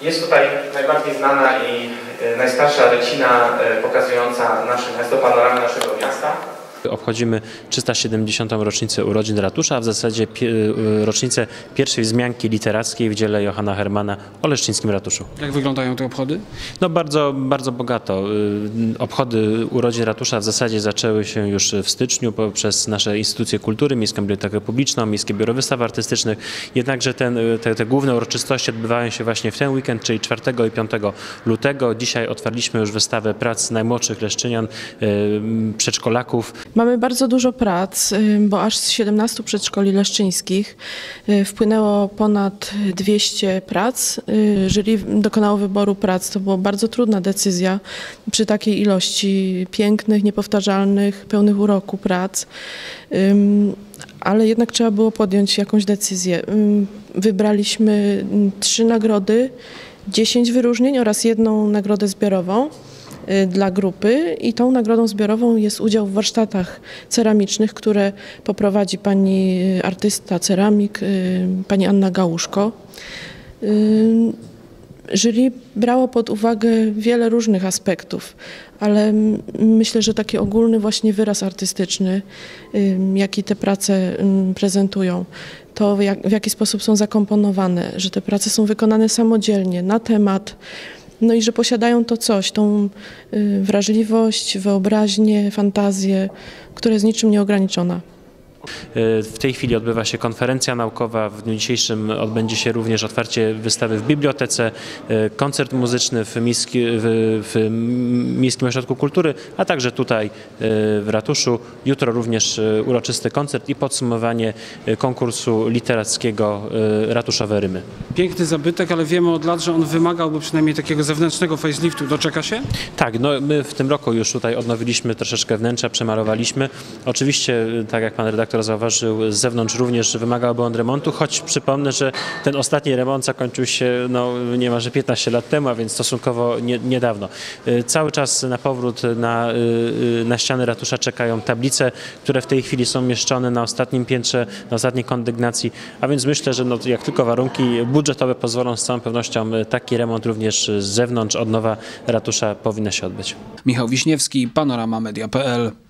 Jest tutaj najbardziej znana i e, najstarsza rycina e, pokazująca nasze miasto, panoramę naszego miasta. Obchodzimy 370. rocznicę urodzin ratusza, a w zasadzie y, rocznicę pierwszej wzmianki literackiej w dziele Johanna Hermana o leszczyńskim ratuszu. Jak wyglądają te obchody? No bardzo, bardzo bogato. Y, Obchody urodzin ratusza w zasadzie zaczęły się już w styczniu poprzez nasze instytucje kultury, Miejską Bibliotekę Publiczną, Miejskie Biuro Wystaw Artystycznych. Jednakże ten, y, te, te główne uroczystości odbywają się właśnie w ten weekend, czyli 4 i 5 lutego. Dzisiaj otwarliśmy już wystawę prac najmłodszych leszczynian, przedszkolaków. Mamy bardzo dużo prac, bo aż z 17 przedszkoli leszczyńskich y, wpłynęło ponad 200 prac. Y, Jury dokonało wyboru prac. To była bardzo trudna decyzja przy takiej ilości pięknych, niepowtarzalnych, pełnych uroku prac. Ale jednak trzeba było podjąć jakąś decyzję. Wybraliśmy trzy nagrody, 10 wyróżnień oraz jedną nagrodę zbiorową dla grupy i tą nagrodą zbiorową jest udział w warsztatach ceramicznych, które poprowadzi pani y, artysta ceramik, y, pani Anna Gałuszko. Y, Jury brało pod uwagę wiele różnych aspektów, ale myślę, że taki ogólny właśnie wyraz artystyczny, jaki te prace prezentują, to w jaki sposób są zakomponowane, że te prace są wykonane samodzielnie, na temat, no i że posiadają to coś, tą y, wrażliwość, wyobraźnię, fantazję, która jest niczym nieograniczona. Y, W tej chwili odbywa się konferencja naukowa. W dniu dzisiejszym odbędzie się również otwarcie wystawy w bibliotece, y, koncert muzyczny w, miejski, w, w Miejskim Ośrodku Kultury, a także tutaj y, w ratuszu. Jutro również uroczysty koncert i podsumowanie konkursu literackiego Ratuszowe Rymy. Piękny zabytek, ale wiemy od lat, że on wymagałby przynajmniej takiego zewnętrznego faceliftu. Doczeka się? Tak, no my w tym roku już tutaj odnowiliśmy troszeczkę wnętrza, przemalowaliśmy. Oczywiście, tak jak pan redaktor zauważył, z zewnątrz również wymagałby on remontu, choć przypomnę, że ten ostatni remont zakończył się no, niemalże 15 lat temu, a więc stosunkowo nie, niedawno. Y, Cały czas na powrót na, y, y, na ściany ratusza czekają tablice, które w tej chwili są mieszczone na ostatnim piętrze, na ostatniej kondygnacji, a więc myślę, że no, jak tylko warunki budżetowe pozwolą, z całą pewnością taki remont również z zewnątrz, od nowa ratusza powinno się odbyć. Michał Wiśniewski, Panorama Media.pl